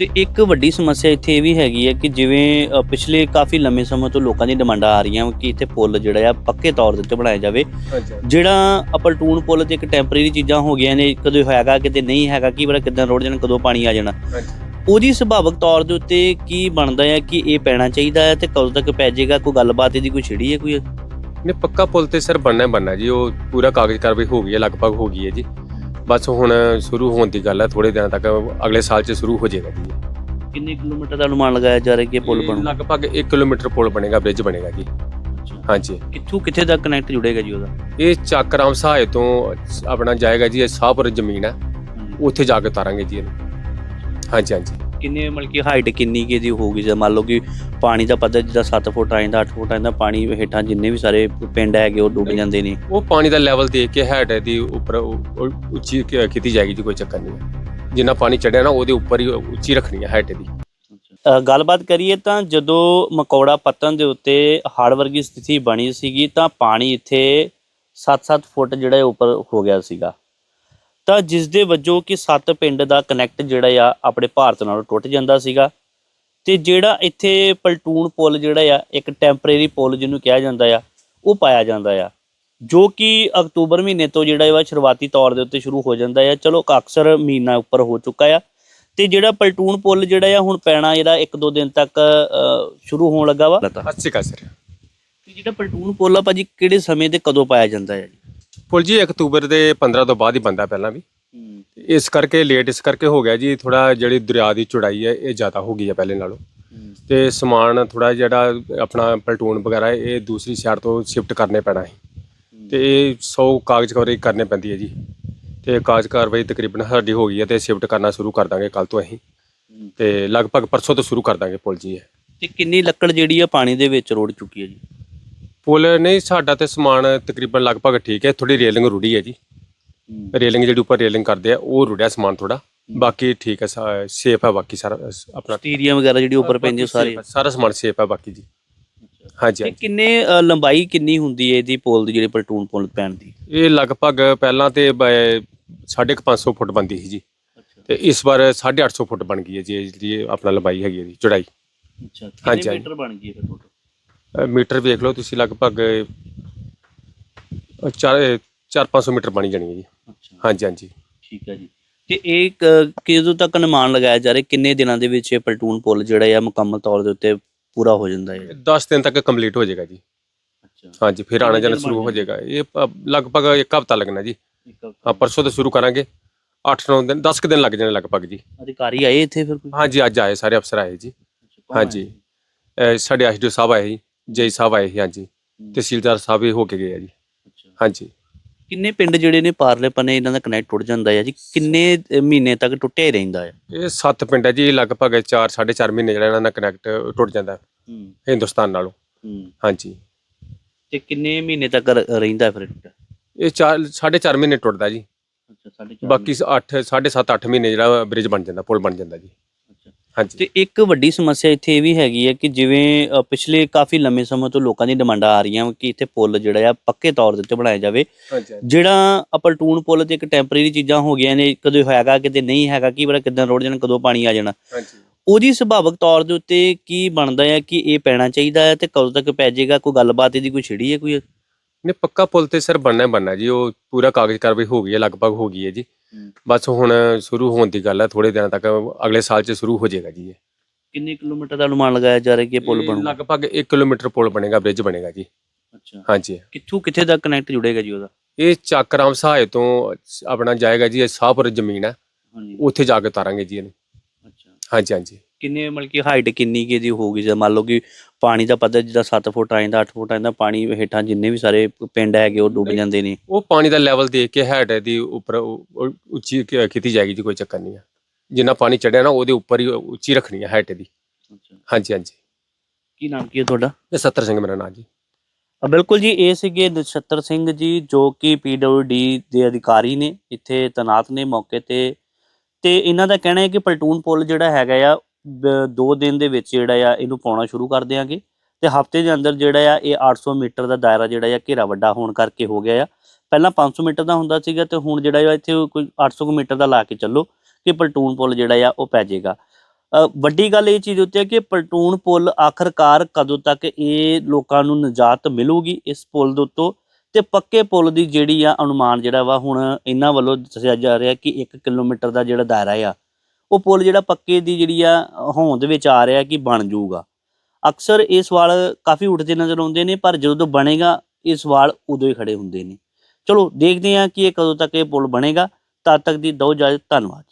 ਤੇ ਇੱਕ ਵੱਡੀ ਸਮੱਸਿਆ ਇੱਥੇ ਇਹ ਵੀ ਹੈਗੀ ਹੈ ਕਿ ਜਿਵੇਂ ਅ, ਪਿਛਲੇ ਕਾਫੀ ਲੰਮੇ ਸਮੇਂ ਤੋਂ ਲੋਕਾਂ ਦੀ ਡਿਮਾਂਡਾਂ ਆ ਰਹੀਆਂ ਕਿ ਇੱਥੇ ਪੁਲ ਜਿਹੜਾ ਆ ਪੱਕੇ ਤੌਰ ਦੇ ਉੱਤੇ ਬਣਾਇਆ ਜਾਵੇ। ਜਿਹੜਾ ਅਪਲਟੂਨ ਪੁਲ ਤੇ ਇੱਕ ਟੈਂਪਰੇਰੀ ਚੀਜ਼ਾਂ ਹੋ ਗਈਆਂ ਨੇ ਕਦੋਂ ਹੈਗਾ ਕਿਤੇ ਨਹੀਂ ਹੈਗਾ ਕੀ ਪਤਾ ਕਿਦਾਂ ਰੋੜ ਜਾਣ ਕਦੋਂ ਪਾਣੀ ਆ ਜਾਣਾ। ਹਾਂਜੀ। ਉਹਦੀ ਸੁਭਾਵਕ ਤੌਰ ਦੇ ਉੱਤੇ ਕੀ ਬਣਦਾ ਹੈ ਕਿ ਇਹ ਪੈਣਾ ਚਾਹੀਦਾ ਹੈ ਤੇ ਕਦੋਂ ਤੱਕ ਪੈ ਜਾਏਗਾ? ਕੋਈ ਗੱਲਬਾਤ ਇਹਦੀ ਕੋਈ ਛਿੜੀ ਹੈ ਕੋਈ? ਨੇ ਪੱਕਾ ਪੁਲ ਤੇ ਸਰ ਬਣਨਾ ਹੀ ਬਣਨਾ ਜੀ ਉਹ ਪੂਰਾ ਕਾਗਜ਼ ਕਾਰਵਾਈ ਹੋ ਗਈ ਹੈ ਲਗਭਗ ਹੋ ਗਈ ਹੈ ਜੀ। ਬਸ ਹੁਣ ਸ਼ੁਰੂ ਹੋਣ ਦੀ ਗੱਲ ਹੈ ਥੋੜੇ ਦਿਨਾਂ ਤੱਕ ਅਗਲੇ ਸਾਲ 'ਚ ਸ਼ੁਰੂ ਹੋ ਜਾਏਗਾ। ਜੀ ਕਿੰਨੇ ਕਿਲੋਮੀਟਰ ਦਾ ਅਨੁਮਾਨ ਲਗਾਇਆ ਜਾ ਰਿਹਾ ਕਿ ਇਹ ਪੁਲ ਇਹ ਬਣੂ? ਲਗਭਗ 1 ਕਿਲੋਮੀਟਰ ਪੁਲ ਬਣੇਗਾ ਬ੍ਰਿਜ ਬਣੇਗਾ ਜੀ। ਹਾਂਜੀ। ਕਿੱਥੋਂ ਕਿੱਥੇ ਤੱਕ ਕਨੈਕਟ ਜੁੜੇਗਾ ਜੀ ਉਹਦਾ? ਇਹ ਚੱਕਰਾਮ ਸਹਾਇ ਤੋਂ ਆਪਣਾ ਜਾਏਗਾ ਜੀ ਇਹ ਸਾਹਪੁਰ ਜ਼ਮੀਨ ਹੈ। ਉੱਥੇ ਜਾ ਕੇ ਉਤਾਰਾਂਗੇ ਜੀ ਇਹਨੂੰ। ਹਾਂਜੀ ਹਾਂਜੀ। ਕਿੰਨੇ ਮਤਲਬ ਕਿ ਹਾਈਟ ਕਿੰਨੀ ਕੀ ਦੀ ਹੋਊਗੀ? ਜੇ ਮੰਨ ਲਓ ਕਿ ਪਾਣੀ ਦਾ ਪੱਧਰ ਜਿੱਦਾਂ 7 ਫੁੱਟ ਆ ਜਾਂਦਾ 8 ਫੁੱਟ ਆ ਜਾਂਦਾ ਪਾਣੀ ਹੇਠਾਂ ਜਿੰਨੇ ਵੀ ਸਾਰੇ ਪਿੰਡ ਹੈਗੇ ਉਹ ਡੁੱਬ ਜਾਂਦੇ ਨੇ। ਉਹ ਪਾਣੀ ਦਾ ਲੈਵਲ ਦੇਖ ਕੇ ਹੈਡ ਦੀ ਉੱਪਰ ਉਹ- ਉੱਚੀ ਕ- ਕੀਤੀ ਜਾਏਗੀ ਜੀ ਕੋਈ ਚੱਕਰ ਨਹੀਂ ਹੈ। ਜਿੰਨਾ ਪਾਣੀ ਚੜਿਆ ਨਾ ਉਹਦੇ ਉੱਪਰ ਹੀ ਉੱਚੀ ਰੱਖਣੀ ਹੈ ਹਾਈਟ ਦੀ ਅ, ਗੱਲਬਾਤ ਕਰੀਏ ਤਾਂ ਜਦੋਂ ਮਕੌੜਾ ਪੱਤਨ ਦੇ ਉੱਤੇ ਹੜ੍ਹ ਵਰਗੀ ਸਥਿਤੀ ਬਣੀ ਸੀਗੀ ਤਾਂ ਪਾਣੀ ਇੱਥੇ 7-7 ਫੁੱਟ ਜਿਹੜਾ ਉੱਪਰ ਹੋ ਗਿਆ ਸੀਗਾ। ਤਾਂ ਜਿਸ ਦੇ ਵਜੋਂ ਕਿ ਸੱਤ ਪਿੰਡ ਦਾ ਕਨੈਕਟ ਜਿਹੜਾ ਆ ਆਪਣੇ ਭਾਰਤ ਨਾਲੋਂ ਟੁੱਟ ਜਾਂਦਾ ਸੀਗਾ। ਤੇ ਜਿਹੜਾ ਇੱਥੇ ਪਲਟੂਨ ਪੁਲ ਜਿਹੜਾ ਆ ਇੱਕ ਟੈਂਪਰੇਰੀ ਪੁਲ ਜਿਹਨੂੰ ਕਿਹਾ ਜਾਂਦਾ ਆ ਉਹ ਪਾਇਆ ਜਾਂਦਾ ਆ। ਜੋ ਕਿ ਅਕਤੂਬਰ ਮਹੀਨੇ ਤੋਂ ਜਿਹੜਾ ਵਾ ਸ਼ੁਰੂਆਤੀ ਤੌਰ ਦੇ ਉੱਤੇ ਸ਼ੁਰੂ ਹੋ ਜਾਂਦਾ ਆ। ਚਲੋ ਅਕਸਰ ਮਹੀਨਾ ਉੱਪਰ ਹੋ ਚੁੱਕਾ ਆ। ਤੇ ਜਿਹੜਾ ਪਲਟੂਨ ਪੁਲ ਜਿਹੜਾ ਆ ਹੁਣ ਪੈਣਾ ਜਿਹੜਾ ਇੱਕ ਦੋ ਦਿਨ ਤੱਕ ਸ਼ੁਰੂ ਹੋਣ ਲੱਗਾ ਵਾ। ਸਤਿ ਸ਼੍ਰੀ ਅਕਾਲ ਸਰ। ਤੇ ਜਿਹੜਾ ਪਲਟੂਨ ਪੁਲ ਆ ਭਾਜੀ ਕਿਹੜੇ ਸਮੇਂ ਤੇ ਕਦੋਂ ਪਾਇਆ ਜਾਂਦਾ ਹੈ ਜੀ? ਪੁਲ ਜੀ ਅਕਤੂਬਰ ਦੇ 15 ਤੋਂ ਬਾਅਦ ਹੀ ਬੰਦਾ ਪਹਿਲਾਂ ਵੀ। ਇਸ ਕਰਕੇ ਲੇਟ ਇਸ ਕਰਕੇ ਹੋ ਗਿਆ ਜੀ ਥੋੜਾ ਜਿਹੜੀ ਦਰਿਆ ਦੀ ਚੌੜਾਈ ਹੈ ਇਹ ਜ਼ਿਆਦਾ ਹੋ ਗਈ ਹੈ ਪਹਿਲੇ ਨਾਲੋਂ। ਤੇ ਸਮਾਨ ਥੋੜਾ ਜਿਹੜਾ ਆਪਣਾ ਪਲਟੂਨ ਵਗੈਰਾ ਇਹ ਦੂਸਰੀ ਸਾਈਡ ਤੋਂ ਸ਼ਿਫਟ ਕਰਨੇ ਪੈਣਾ ਹੈ। ਤੇ ਇਹ 100 ਕਾਗਜ਼ ਕਾਰਵਾਈ ਕਰਨੇ ਪੈਂਦੀ ਹੈ ਜੀ। ਤੇ ਕਾਗਜ਼ ਕਾਰਵਾਈ ਤਕਰੀਬਨ ਸਾਡੀ ਹੋ ਗਈ ਹੈ ਤੇ ਸ਼ਿਫਟ ਕਰਨਾ ਸ਼ੁਰੂ ਕਰ ਦਾਂਗੇ ਕੱਲ ਤੋਂ ਅਸੀਂ। ਤੇ ਲਗਭਗ ਪਰਸੋਂ ਤੋਂ ਸ਼ੁਰੂ ਕਰ ਦਾਂਗੇ ਪੁਲ ਜੀ ਇਹ। ਤੇ ਕਿੰਨੀ ਲੱਕੜ ਜਿਹੜੀ ਆ ਪਾਣੀ ਦੇ ਵਿੱਚ ਰੋੜ ਚੁੱਕੀ ਹੈ ਜੀ? ਪੁਲ ਨਹੀਂ ਸਾਡਾ ਤੇ ਸਮਾਨ ਤਕਰੀਬਨ ਲਗਭਗ ਠੀਕ ਹੈ ਥੋੜੀ ਰੇਲਿੰਗ ਰੁੜੀ ਹੈ ਜੀ। ਰੇਲਿੰਗ ਜਿਹੜੀ ਉੱਪਰ ਰੇਲਿੰਗ ਕਰਦੇ ਆ ਉਹ ਰੁੜਿਆ ਸਮਾਨ ਥੋੜਾ ਬਾਕੀ ਠੀਕ ਹੈ ਸੇਫ ਹੈ ਬਾਕੀ ਸਾਰਾ ਆਪਣਾ। ਸਟੀਰੀਆ ਵਗੈਰਾ ਜਿਹੜੀ ਉੱਪਰ ਪੈਂਦੀ ਉਹ ਸਾਰੀ। ਸਾਰਾ ਸਮਾਨ ਸੇਫ ਹੈ ਬਾਕੀ ਜੀ। ਹਾਂਜੀ ਤੇ। ਕਿੰਨੇ ਲੰਬਾਈ ਕਿੰਨੀ ਹੁੰਦੀ ਹੈ ਇਹਦੀ ਪੁਲ ਦੀ ਜਿਹੜੀ ਪਲਟੂਨ ਪੁਲ ਪੈਣ ਦੀ? ਇਹ ਲਗਭਗ ਪਹਿਲਾਂ ਤੇ 550 ਫੁੱਟ ਬੰਦੀ ਸੀ ਜੀ। ਤੇ ਇਸ ਵਾਰ 850 ਫੁੱਟ ਬਣ ਗਈ ਹੈ ਜੀ ਇਹ ਜਿਹੜੀ ਆਪਣਾ ਲੰਬਾਈ ਹੈਗੀ ਹੈ ਜੀ ਚੌੜਾਈ। ਅੱਛਾ ਕਿੰਨੇ। ਮੀਟਰ ਬਣ ਗਈ ਹੈ ਫਿਰ ਟੋਟਲ ਮੀਟਰ ਵੇਖ ਲਓ ਤੁਸੀਂ ਲਗਭਗ 4 4-500 ਮੀਟਰ ਬਣੀ ਜਾਣੀ ਹੈ ਜੀ। ਅੱਛਾ। ਹਾਂਜੀ ਹਾਂਜੀ। ਠੀਕ ਹੈ ਜੀ। ਤੇ ਇਹ ਕ- ਕਿਦੋਂ ਤੱਕ ਅਨੁਮਾਨ ਲਗਾਇਆ ਜਾ ਰਿਹਾ? ਕਿੰਨੇ ਦਿਨਾਂ ਦੇ ਵਿੱਚ ਇਹ ਪਲਟੂਨ ਪੁਲ ਜਿਹੜਾ ਆ ਮੁਕੰਮਲ ਤੌਰ ਦੇ ਉੱਤੇ ਪੂਰਾ ਹੋ ਜਾਂਦਾ ਹੈ? 10 ਦਿਨ ਤੱਕ ਕੰਪਲੀਟ ਹੋ ਜਾਏਗਾ ਜੀ। ਅੱਛਾ। ਹਾਂਜੀ ਫਿਰ ਆਣਾ ਜਾਣਾ ਸ਼ੁਰੂ ਹੋ ਜਾਏਗਾ। ਇਹ ਪ- ਲਗਭਗ ਇੱਕ ਹਫਤਾ ਲੱਗਣਾ ਜੀ। ਹਾਂ ਪਰਸੋਂ ਤੋਂ ਸ਼ੁਰੂ ਕਰਾਂਗੇ। 8-9 ਦਿਨ 10 ਕੁ ਦਿਨ ਲੱਗ ਜਾਣੇ ਲਗਭਗ ਜੀ। ਅਧਿਕਾਰੀ ਆਏ ਇੱਥੇ ਫਿਰ ਕੋਈ? ਹਾਂਜੀ ਅੱਜ ਆਏ ਸਾਰੇ ਅਫਸਰ ਆਏ ਜੀ? ਹਾਂਜੀ। ਅਹ ਸਾਡੇ ਐਸਡੀਓ ਸਾਹਿਬ ਆਏ ਸੀ ਜੈ ਸਾਹਿਬ ਆਏ ਸੀ ਹਾਂਜੀ। ਤਹਿਸੀਲਦਾਰ ਸਾਹਿਬ ਵੀ ਹੋ ਕੇ ਗਏ ਆ ਜੀ। ਅੱਛਾ। ਹਾਂਜੀ। ਕਿੰਨੇ ਪਿੰਡ ਜਿਹੜੇ ਨੇ ਪਾਰਲੇ ਪਨੇ ਇਹਨਾਂ ਦਾ ਕਨੈਕਟ ਟੁੱਟ ਜਾਂਦਾ ਹੈ ਜੀ? ਕਿੰਨੇ ਅ, ਮਹੀਨੇ ਤੱਕ ਟੁੱਟਿਆ ਹੀ ਰਹਿੰਦਾ ਹੈ ਇਹ ਸੱਤ ਪਿੰਡ ਹੈ ਜੀ ਲਗਭਗ 4 4.5 ਮਹੀਨੇ ਜਿਹੜਾ ਇਹਨਾਂ ਦਾ ਕਨੈਕਟ ਟੁੱਟ ਜਾਂਦਾ ਹੈ ਹੂੰ। ਹਿੰਦੁਸਤਾਨ ਨਾਲੋਂ। ਹੂੰ। ਹਾਂਜੀ। ਤੇ ਕਿੰਨੇ ਮਹੀਨੇ ਤੱਕ ਰ- ਰਹਿੰਦਾ ਹੈ ਫਿਰ ਇਹ ਟੁੱਟਿਆ? ਇਹ 4 4.5 ਮਹੀਨੇ ਟੁੱਟਦਾ ਜੀ। ਅੱਛਾ ਬਾਕੀ 8 7.5 8 ਮਹੀਨੇ ਜਿਹੜਾ ਬ੍ਰਿਜ ਬਣ ਜਾਂਦਾ ਪੁਲ ਬਣ ਜਾਂਦਾ ਜੀ। ਹਾਂਜੀ। ਤੇ ਇੱਕ ਵੱਡੀ ਸਮੱਸਿਆ ਇੱਥੇ ਇਹ ਵੀ ਹੈਗੀ ਹੈ ਕਿ ਜਿਵੇਂ ਅ, ਪਿਛਲੇ ਕਾਫੀ ਲੰਮੇ ਸਮੇਂ ਤੋਂ ਲੋਕਾਂ ਦੀ ਡਿਮਾਂਡਾਂ ਆ ਰਹੀਆਂ ਕਿ ਇੱਥੇ ਪੁਲ ਜਿਹੜਾ ਆ ਪੱਕੇ ਤੌਰ ਦੇ ਉੱਤੇ ਬਣਾਇਆ ਜਾਵੇ। ਹਾਂਜੀ ਜਿਹੜਾ ਅਪਲਟੂਨ ਪੁਲ ਤੇ ਇੱਕ ਟੈਂਪਰੇਰੀ ਚੀਜ਼ਾਂ ਹੋ ਗਈਆਂ ਨੇ ਕਦੋਂ ਹੈਗਾ ਕਿਤੇ ਨਹੀਂ ਹੈਗਾ ਕੀ ਪਤਾ ਕਿਦਾਂ ਰੋੜ ਜਾਣ ਕਦੋਂ ਪਾਣੀ ਆ ਜਾਣਾ। ਹਾਂਜੀ। ਉਹਦੀ ਸੁਭਾਵਕ ਤੌਰ ਦੇ ਉੱਤੇ ਕੀ ਬਣਦਾ ਹੈ ਕਿ ਇਹ ਪੈਣਾ ਚਾਹੀਦਾ ਹੈ ਤੇ ਕਦੋਂ ਤੱਕ ਪੈ ਜਾਏਗਾ? ਕੋਈ ਗੱਲਬਾਤ ਇਹਦੀ ਕੋਈ ਛਿੜੀ ਹੈ ਕੋਈ? ਨੇ ਪੱਕਾ ਪੁਲ ਤੇ ਸਰ ਬਣਨਾ ਹੀ ਬਣਨਾ ਜੀ ਉਹ ਪੂਰਾ ਕਾਗਜ਼ ਕਾਰਵਾਈ ਹੋ ਗਈ ਹੈ ਲਗਭਗ ਹੋ ਗਈ ਹੈ ਜੀ। ਬਸ ਹੁਣ ਸ਼ੁਰੂ ਹੋਣ ਦੀ ਗੱਲ ਹੈ ਥੋੜੇ ਦਿਨਾਂ ਤੱਕ ਅਗਲੇ ਸਾਲ 'ਚ ਸ਼ੁਰੂ ਹੋ ਜਾਏਗਾ ਜੀ ਇਹ। ਕਿੰਨੇ ਕਿਲੋਮੀਟਰ ਦਾ ਅਨੁਮਾਨ ਲਗਾਇਆ ਜਾ ਰਿਹਾ ਕਿ ਇਹ ਪੁਲ ਇਹ ਬਣੂਗਾ? ਲਗਭਗ 1 ਕਿਲੋਮੀਟਰ ਪੁਲ ਬਣੇਗਾ ਬ੍ਰਿਜ ਬਣੇਗਾ ਜੀ। ਅੱਛਾ। ਹਾਂਜੀ। ਕਿੱਥੋਂ ਕਿੱਥੇ ਤੱਕ ਕਨੈਕਟ ਜੁੜੇਗਾ ਜੀ ਉਹਦਾ? ਇਹ ਚੱਕਰਾਮ ਸਹਾਇ ਤੋਂ ਆਪਣਾ ਜਾਏਗਾ ਜੀ ਇਹ ਸਾਹਪੁਰ ਜ਼ਮੀਨ ਹੈ। ਹਾਂਜੀ। ਉੱਥੇ ਜਾ ਕੇ ਉਤਾਰਾਂਗੇ ਜੀ ਇਹਨੂੰ। ਅੱਛਾ। ਹਾਂਜੀ ਹਾਂਜੀ। ਕਿੰਨੇ ਮਤਲਬ ਕਿ ਹਾਈਟ ਕਿੰਨੀ ਕੀ ਦੀ ਹੋਊਗੀ? ਜੇ ਮੰਨ ਲਓ ਕਿ ਪਾਣੀ ਦਾ ਪੱਧਰ ਜਿੱਦਾਂ 7 ਫੁੱਟ ਆ ਜਾਂਦਾ 8 ਫੁੱਟ ਆ ਜਾਂਦਾ ਪਾਣੀ ਹੇਠਾਂ ਜਿੰਨੇ ਵੀ ਸਾਰੇ ਪਿੰਡ ਹੈਗੇ ਉਹ ਡੁੱਬ ਜਾਂਦੇ ਨੇ। ਉਹ ਪਾਣੀ ਦਾ ਲੈਵਲ ਦੇਖ ਕੇ ਹੈਡ ਦੀ ਉੱਪਰ ਉਹ- ਉੱਚੀ ਕ- ਕੀਤੀ ਜਾਏਗੀ ਜੀ ਕੋਈ ਚੱਕਰ ਨਹੀਂ ਹੈ ਜਿੰਨਾ ਪਾਣੀ ਚੜਿਆ ਨਾ ਉਹਦੇ ਉੱਪਰ ਹੀ ਉੱਚੀ ਰੱਖਣੀ ਹੈ ਹਾਈਟ ਦੀ ਹਾਂਜੀ ਹਾਂਜੀ। ਕੀ ਨਾਮ ਕੀ ਹੈ ਤੁਹਾਡਾ? ਇਹ ਸੱਤਰ ਸਿੰਘ ਮੇਰਾ ਨਾਂ ਜੀ। ਅ, ਬਿਲਕੁਲ ਜੀ ਇਹ ਸੀਗੇ ਨਛੱਤਰ ਸਿੰਘ ਜੀ ਜੋ ਕਿ ਪੀਡਬਲਯੂਡੀ ਦੇ ਅਧਿਕਾਰੀ ਨੇ। ਇੱਥੇ ਤੈਨਾਤ ਨੇ ਮੌਕੇ ਤੇ। ਤੇ ਇਹਨਾਂ ਦਾ ਕਹਿਣਾ ਹੈ ਕਿ ਪਲਟੂਨ ਪੁਲ ਜਿਹੜਾ ਹੈਗਾ ਆ ਬ- ਦੋ ਦਿਨ ਦੇ ਵਿੱਚ ਜਿਹੜਾ ਆ ਇਹਨੂੰ ਪਾਉਣਾ ਸ਼ੁਰੂ ਕਰ ਦਿਆਂਗੇ। ਤੇ ਹਫ਼ਤੇ ਦੇ ਅੰਦਰ ਜਿਹੜਾ ਆ ਇਹ 800 ਮੀਟਰ ਦਾ ਦਾਇਰਾ ਜਿਹੜਾ ਆ ਘੇਰਾ ਵੱਡਾ ਹੋਣ ਕਰਕੇ ਹੋ ਗਿਆ ਆ। ਪਹਿਲਾਂ 500 ਮੀਟਰ ਦਾ ਹੁੰਦਾ ਸੀਗਾ ਤੇ ਹੁਣ ਜਿਹੜਾ ਆ ਇੱਥੇ ਕੋਈ 800 ਕੁ ਮੀਟਰ ਦਾ ਲਾ ਕੇ ਚੱਲੋ ਕਿ ਪਲਟੂਨ ਪੁਲ ਜਿਹੜਾ ਆ ਉਹ ਪੈ ਜਾਏਗਾ। ਵੱਡੀ ਗੱਲ ਇਹ ਚੀਜ਼ ਉੱਤੇ ਹੈ ਕਿ ਪਲਟੂਨ ਪੁਲ ਆਖਰਕਾਰ ਕਦੋਂ ਤੱਕ ਇਹ ਲੋਕਾਂ ਨੂੰ ਨਜਾਤ ਮਿਲੂਗੀ ਇਸ ਪੁਲ ਦੇ ਉੱਤੋਂ? ਤੇ ਪੱਕੇ ਪੁਲ ਦੀ ਜਿਹੜੀ ਆ ਅਨੁਮਾਨ ਜਿਹੜਾ ਵਾ ਹੁਣ ਇਹਨਾਂ ਵੱਲੋਂ ਦੱਸਿਆ ਜਾ ਰਿਹਾ ਕਿ 1 ਕਿਲੋਮੀਟਰ ਦਾ ਜਿਹੜਾ ਦਾਇਰਾ ਆ ਉਹ ਪੁਲ ਜਿਹੜਾ ਪੱਕੇ ਦੀ ਜਿਹੜੀ ਆ, ਹੋਂਦ ਵਿੱਚ ਆ ਰਿਹਾ ਕਿ ਬਣ ਜਾਊਗਾ। ਅਕਸਰ ਇਹ ਸਵਾਲ ਕਾਫੀ ਉੱਠਦੇ ਨਜ਼ਰ ਆਉਂਦੇ ਨੇ, ਪਰ ਜਦੋਂ ਬਣੇਗਾ, ਇਹ ਸਵਾਲ ਉਦੋਂ ਹੀ ਖੜੇ ਹੁੰਦੇ ਨੇ। ਚਲੋ, ਦੇਖਦੇ ਹਾਂ ਕਿ ਇਹ ਕਦੋਂ ਤੱਕ ਇਹ ਪੁਲ ਬਣੇਗਾ। ਤਦ ਤੱਕ ਦੀ ਦੋ ਇਜਾਜ਼ਤ, ਧੰਨਵਾਦ